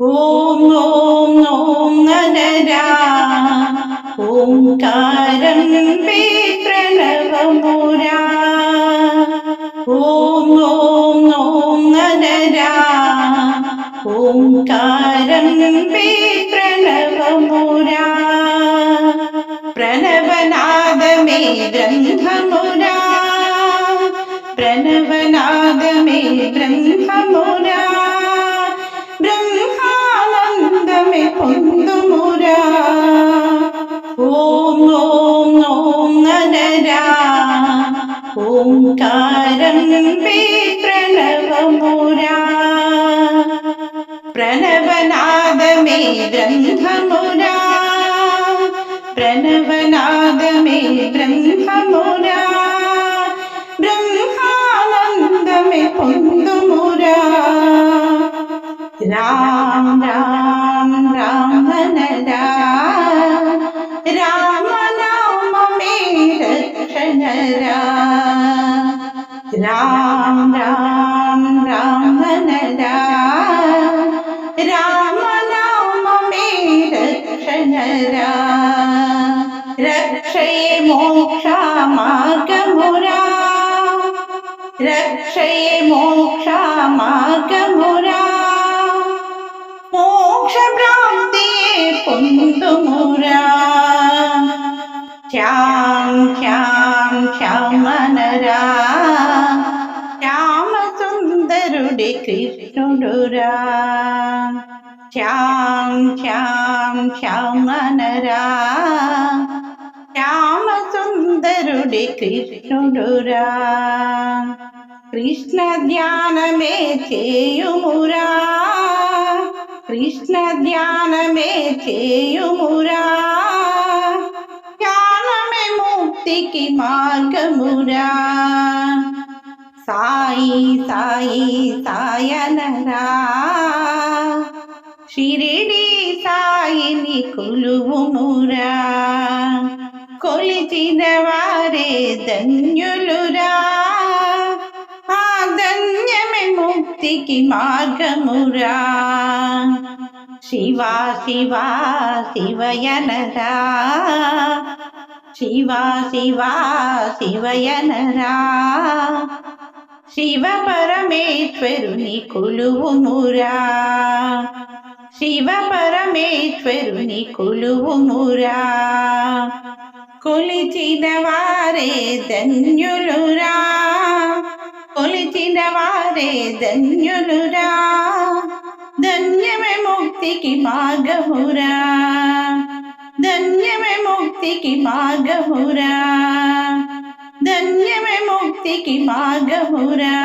ഓം ഓം ഓം നനരാ ഓംകാരം വേ പ്രണവമുരാ. ഓം ഓം ഓം നനരാ ഓംകാരം വേ പ്രണവമുരാ. പ്രണവനാദമേ ബ്രഹ്മമുരാ യാമേ പൊന്തുമുര. ഓം ഓം ഓം നനര. ഓംകാരം പ്രണവമുര. പ്രണവനാദമേ ബ്രഹ്മമുര പ്രണവനാദമേ ബ്രഹ്മമുര ബ്രഹ്മാനന്ദമേ പൊന്തുമുര. Ram Ram. rồng rồng lên đà ram nam mi đức sinh ra ram ram ram lên đà ram nam mi đức sinh ra रक्षे मोक्षामाकमुरा रक्षे मोक्षामाकमुरा భ్రాంతి పొందుమురా. శ్యాం శ్యాం శ్యామనరా. శ్యామ సుందరుడి కృష్ణుడురా. శ్యాం శ్యాం శ్యామనరా. శ్యామ సుందరుడి కృష్ణుడురా. కృష్ణ ధ్యానమే చేయుమురా. కృష్ణ ధ్యానమే చేయుమురా. ధ్యానమే ముక్తికి మార్గమురా. సాయి సాయి సాయనరా. షిరిడి సాయిని కొలువుమురా. కొలిచిన వారే ధన్యులురా. ఆ ధన్యమే ముక్తికి మార్గమురా. శివా శివా శివయనరా. శివా శివా శివయనరా. శివ పరమేశ్వరుని కొలువుమురా. శివ పరమేశ్వరుని కొలువుమురా. కొలిచిన వారే ధన్యులురా. కొలిచిన వారే ధన్యులురా. ధన్యమే ముక్తికి మార్గమురా ధన్యమే ముక్తికి మార్గమురా ధన్యమే ముక్తికి మార్గమురా